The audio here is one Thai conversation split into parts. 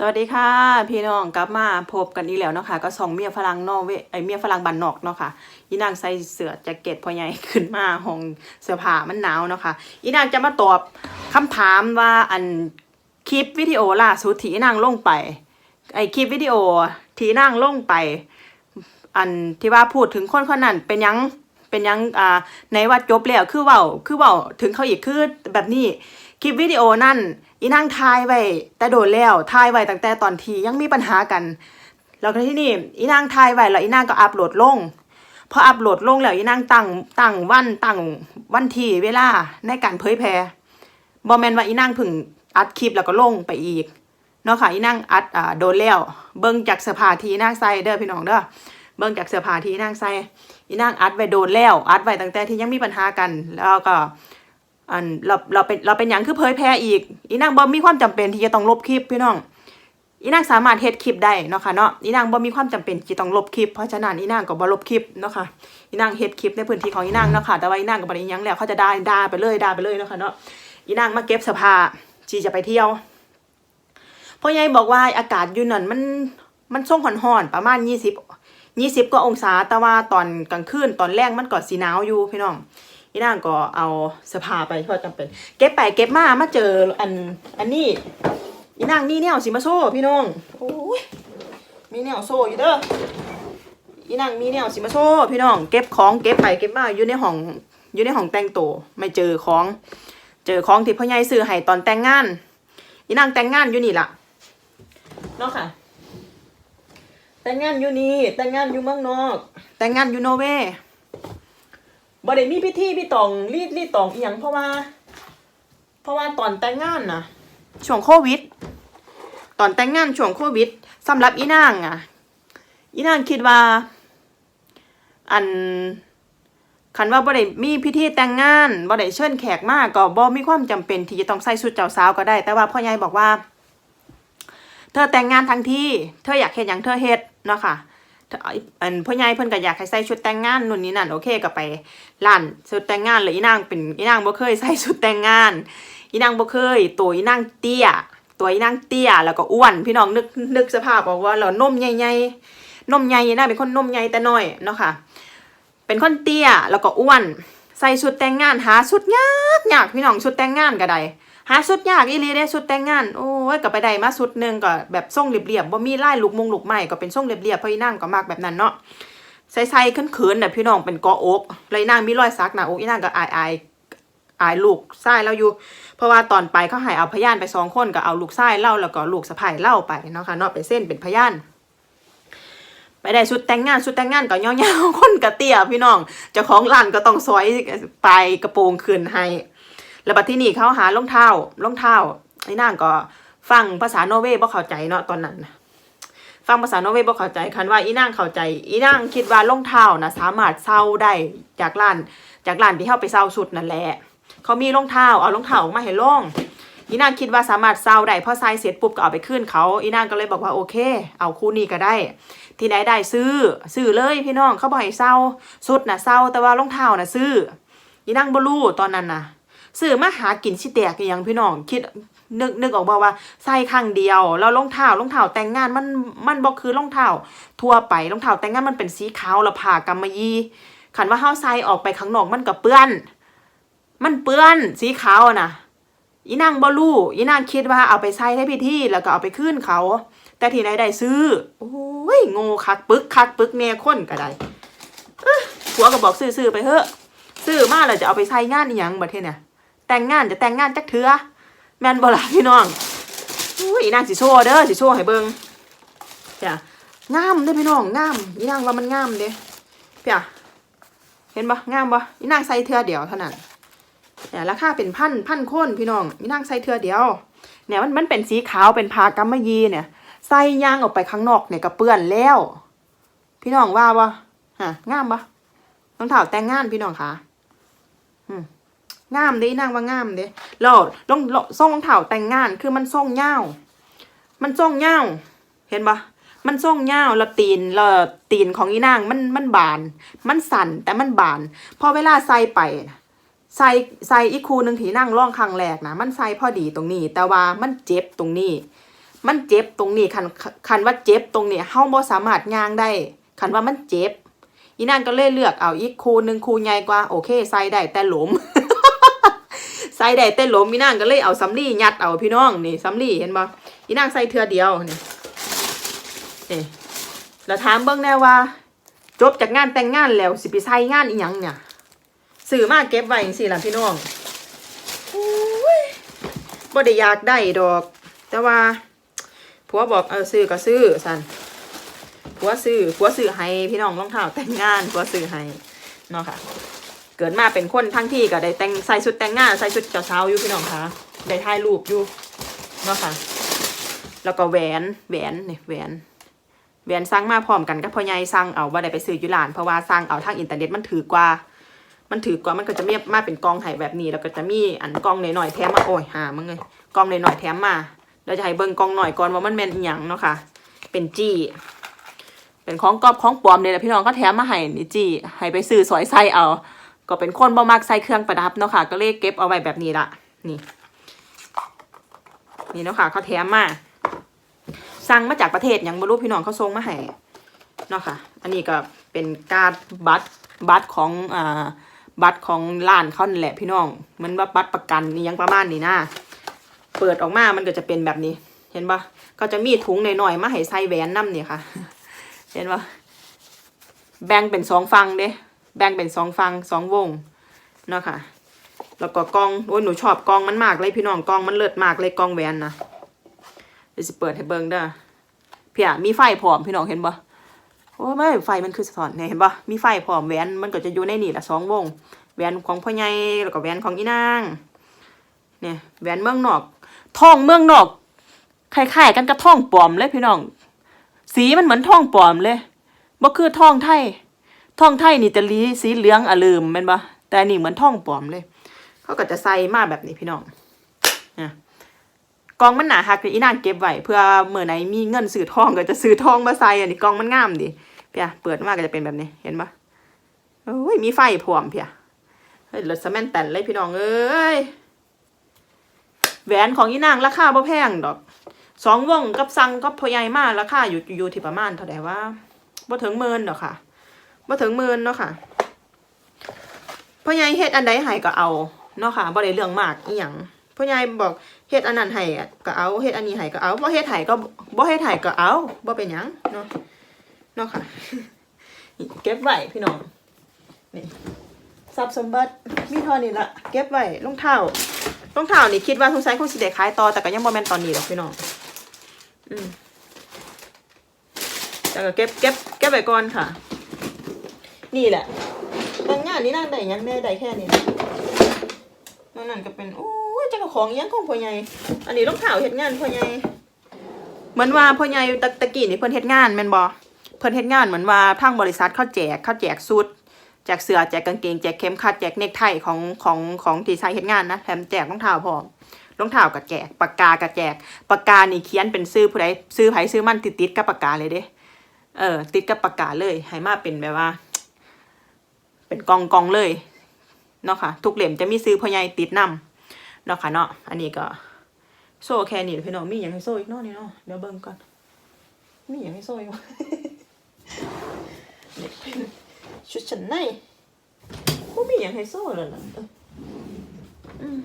สวัสดีค่ะ พี่น้องกลับมาพบกันอีกแล้วเนาะค่ะก็สองเมียฝรั่งนอกเวไอเมียฝรั่งบันนอกเนาะค่ะอีนางใส่เสื้อแจ็คเก็ตพอใหญ่ขึ้นมาห้องเสื้อผ้ามันหนาวเนาะค่ะอีนางจะมาตอบคำถามว่าอันคลิปวิดีโอล่าสุดที่อีนางลงไป ไอคลิปวิดีโอที่นางลงไป อันที่ว่าพูดถึงคนคนนั้นเป็นยังเป็นยังอ่าในว่าจบแล้วคือเว้าคือเว้าถึงเขาอีกคือแบบนี้คลิปวิดีโอนั่น อีนั่งทายไว้แต่โดนแล้วทายไว้ตั้งแต่ตอนที่ยังมีปัญหากัน แล้วก็ที่นี่อีนางทายไว้แล้วอีนางก็อัปโหลดลงพออัปโหลดลงแล้วอีนางตั้งตั้งวันตั้งวันที่เวลาในการเผยแพร่บอแมนว่าอีนางพึ่งอัดคลิปแล้วก็ลงไปอีกเนาะค่ะอีนางอัดอ่าโดนแล้ว เบิ่งจากเสื้อผ้าที่นางใส่เด้อพี่น้องเด้อเบิ่งจากเสื้อผ้าที่นางใส่อีนางอัดไว้โดนแล้ว อัดไว้ตั้งแต่ที่ยังมีปัญหากัน แล้วก็ อันเราเราเป็นเราเป็นหยังคือเผยแพร่อีก อีนางบ่มีความจำเป็นที่จะต้องลบคลิปพี่น้อง อีนางสามารถเฮ็ดคลิปได้เนาะค่ะเนาะ อีนางบ่มีความจำเป็นที่ต้องลบคลิป เพราะฉะนั้นอีนางก็บ่ลบคลิปเนาะค่ะ อีนางเฮ็ดคลิปในพื้นที่ของอีนางเนาะค่ะ แต่ว่าอีนางก็บ่ได้ยังแล้วเขาจะด่าด่าไปเลยด่าไปเลยเนาะค่ะเนาะ อีนางมาเก็บเสื้อผ้าที่จะไปเที่ยวพ่อใหญ่บอกว่าอากาศอยู่นั่นมันมันส่งห่อนๆประมาณ20ยี่สิบก็องศาแต่ว่าตอนกลางคืนตอนแรกมันก็สีหนาวอยู่พี่น้อง อีนางก็เอาสอผ้าไปเพราะจำเป็น เก็บไปเก็บมามาเจออันอันนี้อีนางมีแนวสิมาโซ่พี่น้องโอ้ยมีแนวโซ่อยู่เด้ออีนางมีแนวสิมาโซ่พี่น้อง เก็บของเก็บไปเก็บมาอยู่ในห้องอยู่ในห้องแต่งตัวไม่เจอของ เจอของที่พ่อใหญ่ซื้อให้ตอนแต่งงานอีนางแต่งงานอยู่นี่ล่ะเนาะค่ะ แต่งงานอยู่นี่แต่งงานอยู่เมืองนอก แต่งงานอยู่นอร์เวย์ บ่ได้มีพิธีพี่ตองรีดรีดตองอีหยังเพราะว่า เพราะว่าตอนแต่งงานน่ะช่วงโควิด ตอนแต่งงานช่วงโควิดสำหรับอีนางอะอีนางคิดว่า อันคันว่าบ่ได้มีพิธีแต่งงานบ่ได้เชิญแขกมากก็บ่มีความจำเป็นที่จะต้องใส่ชุดเจ้าสาวก็ได้ แต่ว่าพ่อใหญ่บอกว่า เธอแต่งงานทั้งที่ เธออยากเฮ็ดหยังเธอเฮ็ดเนาะค่ะ ออันพ่อใหญ่เพิ่นก็อยากให้ใส่ชุดแต่งงานนู่นนี่นั่นโอเคก็ไปร้านชุดแต่งงานเลยอีนางเป็นอีนางบ่เคยใส่ชุดแต่งงาน อีนางบ่เคยตัวอีนางเตี้ย ตัวอีนางเตี้ยแล้วก็อ้วน พี่น้องนึกนึกสภาพออกว่าแล้วนมใหญ่ๆนมใหญ่นะเป็นคนนมใหญ่แต่น้อยเนาะค่ะ เป็นคนเตี้ยแล้วก็อ้วน ใส่ชุดแต่งงานหาชุดยากยากพี่น้องชุดแต่งงานก็ได้ หาชุดยากอีหลีเด้ชุดแต่งงานโอ้ยก็ไปได้มาชุดหนึ่งก็แบบทรงเรียบๆบ่มีลายลูกมงลูกไม้ก็เป็นทรงเรียบๆเพราะอีนางก็มักแบบนั้นเนาะใส่ๆเขินๆน่ะพี่น้องเป็นกาะอกแล้วอีนางมีรอยสักหน้าอกอีนางก็อายอายอายลูกชายเราอยู่ เพราะว่าตอนไปเขาให้เอาพยานไปสองคนก็เอาลูกชายเล่าแล้วก็ลูกสะใภ้เล่าไปเนาะค่ะนาะไปเส้นเป็นพยานไปได้ชุดแต่งงานชุดแต่งงานก็ยาวๆคนกระเตี้ยพี่น้องเจ้าของร้านก็ต้องซอยปลายกระโปรงคืนให้ แล้วบัดที่นี่เขาหารองเท้ารองเท้าไอ้นางก็ฟังภาษาโนเวย์บ่เข้าใจเนาะตอนนั้นฟังภาษาโนเวย์บ่เข้าใจคันว่าอีนางเข้าใจ อีนางคิดว่ารองเท้านะสามารถเซาได้จากร้าน จากร้านที่เฮาไปเซาสุดนั่นแหละเขามีรองเท้าเอารองเท้าออกมาให้ลองอีนางคิดว่าสามารถเซาได้พอใส่เสร็จปุ๊บก็เอาไปคืนเขาอีนางก็เลยบอกว่าโอเค เอาคู่นี้ก็ได้ ที่ไหนได้ซื้อซื้อเลยพี่น้องเขาบอกให้เซาสุดน่ะเซาแต่ว่ารองเท้าน่ะซื้ออีนางบ่รู้ตอนนั้นน่ะ ซื้อมาหากินสิแตกอหยังพี่น้องคิดนึกนึกออกบ่ว่าใส่ครั้งเดียวแล้วรองเท้ารองเท้าแต่งงานมันมันบ่คือรองเท้าทั่วไปรองเท้าแต่งงานมันเป็นสีขาวแล้วผ่ากำมะยีคันว่าเฮาใส่ออกไปข้างนอกมันก็เปื้อน มันเปื้อนสีขาวนะอีนางบ่รู้อีนางคิดว่าเอาไปใส่ในพิธีแล้วก็เอาไปคืนเขา แต่ที่ไหนได้ซื้อโอ้ยโง่คักปึกคักปึกแน่คนก็ได้ผัวก็บอกซื้อๆไปเถอะซื้อมาแล้วจะเอาไปใส่งานอีหยังบัดเทศเนี่ย แต่งงานจะแต่งงานจักเถือแม่นบ่ล่ะพี่น้องอุ้ยอีนางสิโชว์เด้อสิโชว์ให้เบิ่งจ้ะงามเด้อพี่น้องงามอีนางว่ามันงามเด้เปียเห็นบ่งามบ่อีนางใส่เทือเดียวเท่านั้นเนี่ยราคาเป็นพันพันโคนพี่น้องอีนางใส่เทือเดียว เนี่ยมันมันเป็นสีขาวเป็นผ้ากำมะยีเนี่ยใส่ย่างออกไปข้างนอกเนี่ยก็เปื้อนแล้ว พี่น้องว่าบ่ฮะงามบ่รองเท้าแต่งงานพี่น้องค่ะ งามเด้นางว่างามเด้แล้วลงลงทรงรองเท้าแต่งงานคือมันทรงยามันทรงยาเห็นปะมันทรงยาวแล้วตีนแล้วตีนของอีนางมันมันบาน มันสั่นแต่มันบาน พอเวลาใส่ไปใส่ใส่อีกคูหนึ่งที่นั่งร่องครั้งแรกนะมันใส่พอดีตรงนี้ แต่ว่ามันเจ็บตรงนี้ มันเจ็บตรงนี้คันคันว่าเจ็บตรงนี้เฮาบ่สามารถย่างได้ คันว่ามันเจ็บอีนางก็เลยเลือกเอาอีกคูหนึงคูใหญ่กว่าโอเคใส่ได้แต่หลม ใส่ได้แต่หลมอีนางก็เลยเอาสำลียัดเอาพี่น้องนี่สำลีเห็นบ่อีนางใส่เทือเดียวนี่นี่แล้วถามเบิ่งแน่ว่า จบจากงานแต่งงานแล้วสิไปใส่งานอีหยังเนี่ยซื้อมาเก็บไว้จังซี่ล่ะพี่น้องโอ้ยบ่ได้อยากได้ดอก แต่ว่าผัวบอกเออซื้อก็ซื้อสันผัวซื้อผัวซื้อให้พี่น้องรองเท้าแต่งงานผัวซื้อให้เนาะค่ะ เกิดมาเป็นคนทั้งที่ก็ได้แต่งใส่ชุดแต่งงานใส่ชุดเจ้าสาวอยู่พี่น้องคะได้ถ่ายรูปอยู่เนาะค่ะ แล้วก็แหวนแหวนนี่แหวนแหวนสั่งมาพร้อมกันกับพ่อใหญ่สั่งเอาว่าได้ไปซื้ออยู่ร้านเพราะว่าสั่งเอาทางอินเทอร์เน็ตมันถือกว่า มันถือกว่ามันก็จะเมียบมาเป็นกองให้แบบนี้แล้วก็จะมีอันกองหน่อยๆแถมมาโอ้ยหามึงเลยกองหน่อยๆแถมมาเราจะให้เบิ่งกองหน่อยก่อนว่ามันแมนอีหยังเนาะค่ะ เป็นจี้เป็นของกอบของปลอมเนี่ยพี่น้องก็แถมมาให้นี่จี้ให้ไปซื้อสอยไส้เอา ก็เป็นคนบ่มักใส่เครื่องประดับเนาะค่ะ ก็เลยเก็บเอาไว้แบบนี้ละนี่นี่เนาะค่ะเขาแถมมาสั่งมาจากประเทศหยังบ่รู้พี่น้องเขาส่งมาให้เนาะค่ะ อันนี้ก็เป็นการดบัตรบัตรของอ่าบัตรของร้านเขานั่นแหละพี่น้องมันว่าบัตรประกันนี่ยังประมาณนี้นะเปิดออกมามันก็จะเป็นแบบนี้ เห็นปะก็จะมีถุงหน่อยๆมาให้ใส่แหวนน้ำเนี่ยค่ะ เห็นปะแบ่งเป็นสองฟังเด้ แบ่งเป็นสองฟังสองวงเนาะค่ะแล้วก็กองโอ้ยหนูชอบกองมันมากเลยพี่น้องกองมันเลิศมากเลยกองแหวนนะเดี๋ยวสิเปิดให้เบิ่งเด้อพี่อะมีไฟพร้อมพี่น้องเห็นปะโอ้ไม่ไฟมันคือสะท้อนเนี่ยเห็นปะมีไฟพร้อมแหวนมันก็จะอยู่ในนี่แหละสองวงแหวนของพ่อใหญ่แล้วก็แหวนของอีนางเนี่ยแหวนเมืองนอกท่องเมืองนอกคล้ายๆกันกับท่องปลอมเลยพี่น้อง สีมันเหมือนท่องปลอมเลยบ่คือท่องไทย ท่องไทยนี่จะลีสีเหลืองอลืมแม่นปะแต่อันนี่เหมือนท่องปลอมเลย เขาก็จะใส่มาแบบนี้พี่น้องนะกองมันหนาหักอีนางเก็บไว้เพื่อเมื่อไหนมีเงินซื้อทองก็จะซื้อทองมาใส่อันนี้กองมันงามดิเพียเปิดมาก็จะเป็นแบบนี้เห็นปะโอ้ยมีไฟพร้อมเพียเฮ้ยรถสแมนแตนเลยพี่น้องเอ้ยแหวนของอีนางราคาบ่แพงดอกสองวงกับซังกับพอใหญ่มากราคาอยู่อยู่ที่ประมาณเท่าไหร่ว่าบ่ถึงหมื่นดอกค่ะ มาถึงหมื่นเนาะค่ะพ่อใหญ่เฮ็ดอันใดให้ก็เอาเนาะค่ะบ่ได้เรื่องมากอีหยังพ่อใหญ่บอกเฮ็ดอันนั้นให้ก็เอาเฮ็ดอันนี้ให้ก็เอาบ่เฮ็ดให้ก็บ่เฮ็ดให้ก็เอาบ่เป็นหยังเนาะเนาะค่ะเก็บไว้พี่น้องนี่ทรัพย์สมบัติมีเท่านี้ละเก็บไว้รองเท้ารองเท้านี่คิดว่าสงสัยคงสิได้ขายต่อแต่ก็ยังบ่แม่นตอนนี้หรอกพี่น้องอืมแต่ก็เก็บเก็บเก็บไว้ก่อนค่ะ นี่แหละบางงานนี่นั่งได้ยังแม่ได้แค่นี้นั่นนั่นก็เป็นโอ้ยเจ้าของยังของพ่อใหญ่อันนี้รองเท้าเฮ็ดงานพ่อใหญ่เหมือนว่าพ่อใหญ่ตะตะกี้นี่เพิ่นเฮ็ดงานแม่นบ่เพิ่นเฮ็ดงานเหมือนว่าทางบริษัทเขาแจกเขาแจกสูทแจกเสื้อแจกกางเกงแจกเข็มขัดแจกเนคไทของของของที่ใช้เฮ็ดงานนะแถมแจกรองเท้าพร้อมรองเท้าก็แจกปากกาก็แจกปากกานี่เขียนเป็นชื่อผู้ใดชื่อไผชื่อมันติดๆกับปากกาเลยเด้เออติดกับปากกาเลยให้มาเป็นแบบว่า เป็นกองกองเลยเนาะค่ะ ทุกเหล่มจะมีซื้อพ่อใหญ่ติดนำเนาะค่ะเนาะอันนี้ก็โซ่แค่นี้พี่น้องมีอย่างให้โซ่อีกเนาะนี่เนาะเดี๋ยวเบิ่งก่อนมีอย่างให้โซ่อีกวะนี่เป็นชุดชั้นในก็มีอย่างให้โซ่เลยล่ะเอออืม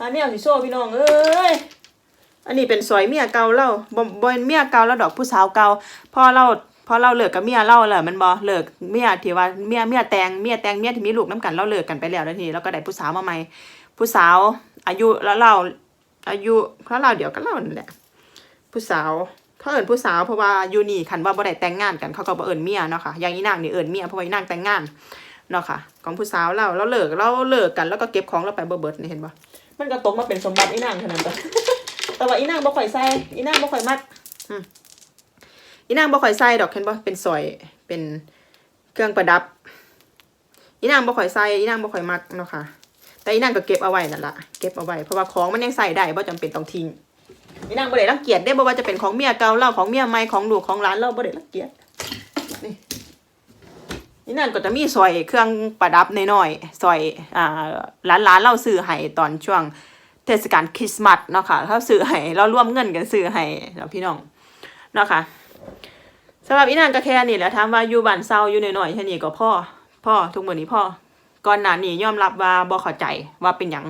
อันนี้เอาสิโซ่พี่น้องเอ้ยอันนี้เป็นสวยเมียเก่าเล่าบ่บ่เป็นเมียเก่าแล้วดอกผู้สาวเก่าพอเรา พอเราเลิกกับเมียเราแหละมันบ่เลิกเมียที่ว่าเมียเมียแตงเมียแตงเมียที่มีลูกน้ำกันเราเลิกกันไปแล้วแล้วทีนี้เราก็ได้ผู้สาวมาใหม่ผู้สาว อายุแล้วเราอายุเขาเราเดี๋ยวก็เล่านั่นแหละผู้สาวเขาเอิ้นผู้สาวเพราะว่าอยู่นี่คันว่าบ่ได้แต่งงานกันเขาก็บ่เอิ้นเมียเนาะค่ะอย่างอีนางนี่เอิ้นเมียเพราะว่าอีนางแต่งงานเนาะค่ะของผู้สาวเราเราเลิกเราเลิกกันแล้วก็เก็บของเราไปบ่เบิดนี่เห็นบ่มันก็ตกมาเป็นสมบัติอีนางเท่านั้นจ้ะแต่ว่าอีนางบ่ค่อยใส่อีนางบ่ค่อยมัก อีนางบ่ค่อยใส่ดอกเห็นบ่เป็นสอยเป็นเครื่องประดับ อีนางบ่ค่อยใส่อีนางบ่ค่อยมักเนาะค่ะ แต่อีนางก็เก็บเอาไว้นั่นละเก็บเอาไว้เพราะว่าของมันยังใส่ได้บ่จำเป็นต้องทิ้งอีนางบ่ได้รังเกียจได้บ่ว่าจะเป็นของเมียเก่าเราของเมียใหม่ของลูกของหลานเราบ่ได้รังเกียจนี่อีนางก็จะมีสร้อยเครื่องประดับน้อยๆสร้อยอ่าหลานๆเราซื้อให้ตอนช่วงเทศกาลคริสต์มาสเนาะค่ะเขาซื้อให้เราร่วมเงินกันซื้อให้เนาะพี่น้องเนาะค่ะ สำหรับอีนางก็แค่นี้แหละถามว่าอยู่บ้านเซาอยู่หน่อยๆแค่นี้ก็พ่อพ่อทุกมื้อนี้พ่อก่อนหน้านี้ยอมรับว่าบ่เข้าใจว่าเป็นหยัง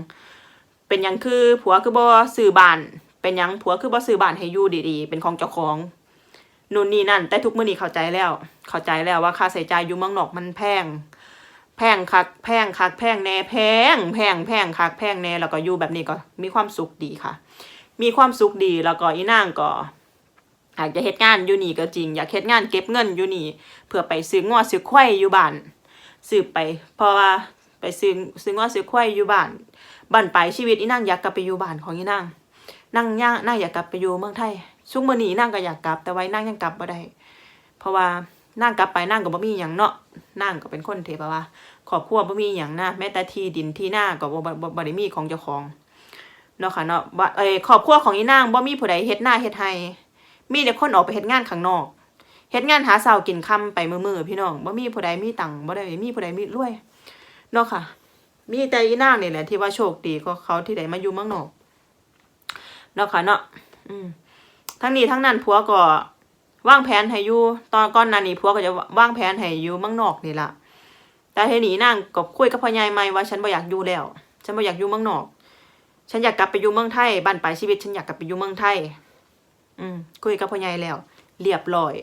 เป็นหยังคือผัวคือบ่ซื้อบ้าน เป็นหยังผัวคือบ่ซื้อบ้านให้อยู่ดีๆ เป็นของเจ้าของนู่นนี่นั่น แต่ทุกมื้อนี้เข้าใจแล้ว เข้าใจแล้วว่าค่าใช้จ่ายอยู่เมืองนอกมันแพง แพงคักแพงคักแพงแน่แพง แพงแพงคักแพงแน่แล้วก็อยู่แบบนี้ก็มีความสุขดีค่ะ มีความสุขดีแล้วก็อีนางก็ อยากจะเฮ็ดงานอยู่นี่ก็จริง อยากเฮ็ดงานเก็บเงินอยู่นี่ เพื่อไปซื้องอซื้อควายอยู่บ้านซื้อไป เพราะว่าไปซื้อซื้องอซื้อควายอยู่บ้านบ้านปชีวิตอีนางอยากกลับไปอยู่บ้านของอีนางนั่งย่างนั่งอยากกลับไปอยู่เมืองไทยช่วงมื้อนี้นางก็อยากกลับ แต่ว่าอีนางยังกลับบ่ได้เพราะว่านั่งกลับไปนั่งก็บ่มีหยังเนาะนั่งก็เป็นคนเที่แบบว่าครอบครัวบ่มีหยังนะแม้แต่ที่ดินที่หน้าก็บ่บ่บ่บ่ได้มีของเจ้าของเนาะค่ะเนาะบ่เอ้ครอบครัวของอีนางบ่มีผู้ใดเฮ็ดหน้าเฮ็ดไร่ มีแต่คนออกไปเฮ็ดงานข้างนอกเฮ็ดงานหาเช้ากินค่ำไปมื้อๆพี่น้องบ่มีผู้ใดมีตังบ่ได้มีผู้ใดมีรวยเนาะค่ะ มีแต่อีนางนี่แหละที่ว่าโชคดีก็เขาที่ได้มาอยู่เมืองนอกเนาะค่ะเนาะอืมทั้งนี้ทั้งนั้นผัวก็วางแผนให้อยู่ตอนก่อนหน้านี้ผัวก็จะวางแผนให้อยู่เมืองนอกนี่ล่ะแต่ทีนี้นางก็คุยกับพ่อใหญ่ใหม่ว่าฉันบ่อยากอยู่แล้ว ฉันบ่อยากอยู่เมืองนอก ฉันอยากกลับไปอยู่เมืองไทยบ้านปลายชีวิต ฉันอยากกลับไปอยู่เมืองไทย อืมคุยกับพ่อใหญ่แล้ว เรียบร้อย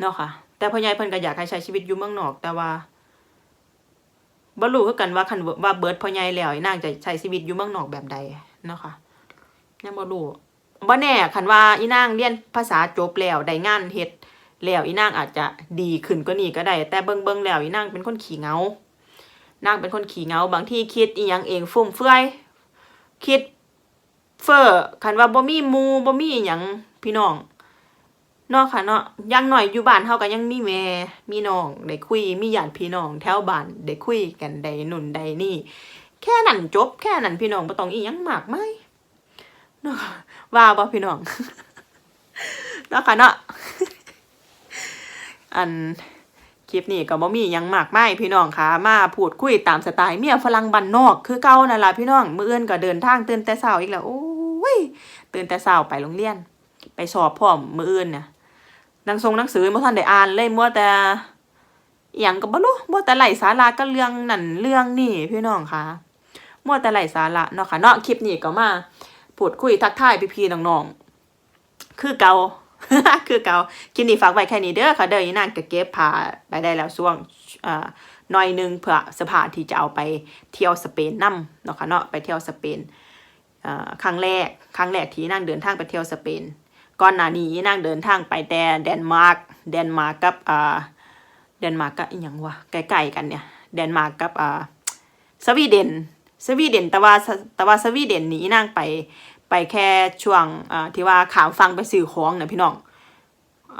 เนาะค่ะ แต่พ่อใหญ่เพิ่นก็อยากให้ใช้ชีวิตอยู่เมืองนอก แต่ว่าบ่รู้คือกันว่าคันว่าเบิร์ดพ่อใหญ่แล้วนางจะใช้ชีวิตอยู่เมืองนอกแบบใดเนาะค่ะยังบ่รู้บ่แน่คันว่าอีนางเรียนภาษาจบแล้วได้งานเฮ็ดแล้วอีนางอาจจะดีขึ้นก็นี่ก็ได้ แต่เบิ่งเบิ่งแล้วอีนางเป็นคนขี้เหงานางเป็นคนขี้เหงาบางทีคิดอีหยังเองฟุ่มเฟือยคิด เฟ้อคันว่าบ่มีหมูบ่มีหยังพี่น้องเนาะค่ะเนาะยังหน่อยอยู่บ้านเฮาก็ยังมีแม่มีน้องได้คุยมีญาติพี่น้องแถวบ้านได้คุยกันได้นุ่นได้นี่ แค่นั้นจบ แค่นั้นพี่น้องบ่ต้องอีหยังมากมายเนาะว่าบ่พี่น้องเนาะค่ะเนาะอันคลิปนี้ก็บ่มีหยังมากมายพี่น้องค่ะมาพูดคุยตามสไตล์เมียฝรั่งบ้านนอก คือเก่านั่นล่ะพี่น้องมื้ออื่นก็เดินทางตื่นแต่เช้าอีกแล้วโอ้ ยตื่นแต่เช้าไปโรงเรียน ไปสอบพร้อมมืออื่นเนี่ยนังทรงหนังสือบ่ทันได้อ่านเลยมัวแต่อหยังก็บ่รู้มัวแต่ไร้สาระก็เรื่องนั่นเรื่องนี่พี่น้องค่ะมัวแต่ไร้สาระเนาะค่ะเนาะคลิปนี้ก็มาพูดคุยทักทายพี่ๆน้องๆคือเก่าคือเก่าคลิปนี้ฝากไว้แค่นี้เด้อค่ะเด้ออีนางก็เก็บผ้าไปได้แล้วช่วงอ่าหน่อยหนึงเพื่อสภาที่จะเอาไปเที่ยวสเปนนํเนาะค่ะเนาะไปเที่ยวสเปน ครั้งแรกครั้งแรกที่นางเดินทางไปเที่ยวสเปนก่อนหน้านี้นางเดินทางไปแต่เดนมาร์กเดนมาร์กกับอ่าเดนมาร์กกับอีหยังวะใกล้ๆกันเนี่ยเดนมาร์กกับอ่าสวีเดนสวีเดนแต่ว่าแต่ว่าสวีเดนนี้นางไปไปแค่ช่วงอ่าที่ว่าขามฟังไปสื่อของนะพี่น้อง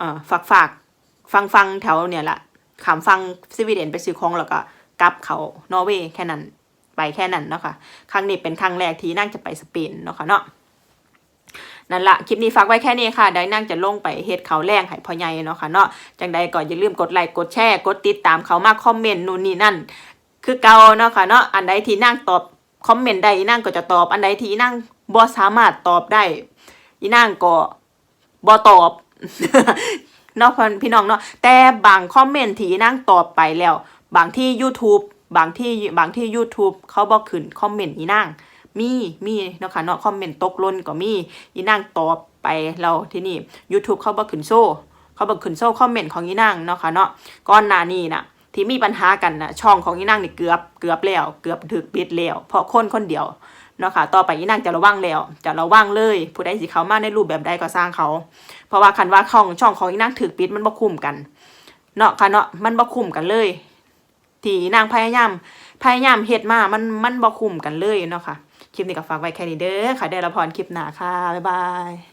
อ่อฝากฝากฟังฟังแถวเนี่ยแหละขามฟังสวีเดนไปซื้อของแล้วก็กลับเขานอร์เวย์แค่นั้น ไปแค่นั้นเนาะค่ะครั้งนี้เป็นครั้งแรกที่นั่งจะไปสเปนเนาะค่ะเนาะนั่นละคลิปนี้ฝากไว้แค่นี้ค่ะเดี๋ยวนั่งจะลงไปเฮ็ดเขาแรงให้พ่อใหญ่เนาะค่ะเนาะ จังใดก็อนอย่าลืมกดไลค์กดแชร์กดติดตามเขามาคอมเมนต์นู่นนี่นั่น คือเก่าเนาะค่ะเนาะ อันใดที่นั่งตอบคอมเมนต์ได้อีนั่งก็จะตอบ อันใดที่นั่งบ่สามารถตอบได้อีนั่งก็บ่ตอบเนาะพี่น้องเนาะ แต่บางคอมเมนต์ที่นั่งตอบไปแล้ว บางที่ YouTube บางที่บางที่ YouTube เขาบอกขึ้นคอมเมนต์อีนั่งมีมีเนาะค่ะเนาะคอมเมนต์ตกล่นก็มีอีนั่งตอบไปแล้วที่นี่ YouTube เขาบอกขึ้นโซ่เขาบอกขึ้นโซ่คอมเมนต์ของอีนั่งเนาะค่ะเนาะก่อนหน้านี้น่ะที่มีปัญหากันนะช่องของอีนั่งนี่เกือบเกือบแล้ว เกือบถึกปิดแล้วเพราะคนคนเดียวเนาะค่ะต่อไปอีนั่งจะระวังแล้ว จะระวังเลย ผู้ใดสิเขามาในรูปแบบใดก็สร้างเขา เพราะว่าคันว่าช่องช่องของอีนั่งถึกปิดมันบ่คุ้มกันเนาะค่ะเนาะมันบ่คุ้มกันเลย ที่นางพยายามพยายามเฮ็ดมา มันมันบ่คุ้มกันเลยเนาะค่ะ คลิปนี้ก็ฝากไว้แค่นี้เด้อค่ะได้ละพรคลิปหน้าค่ะ บ๊ายบาย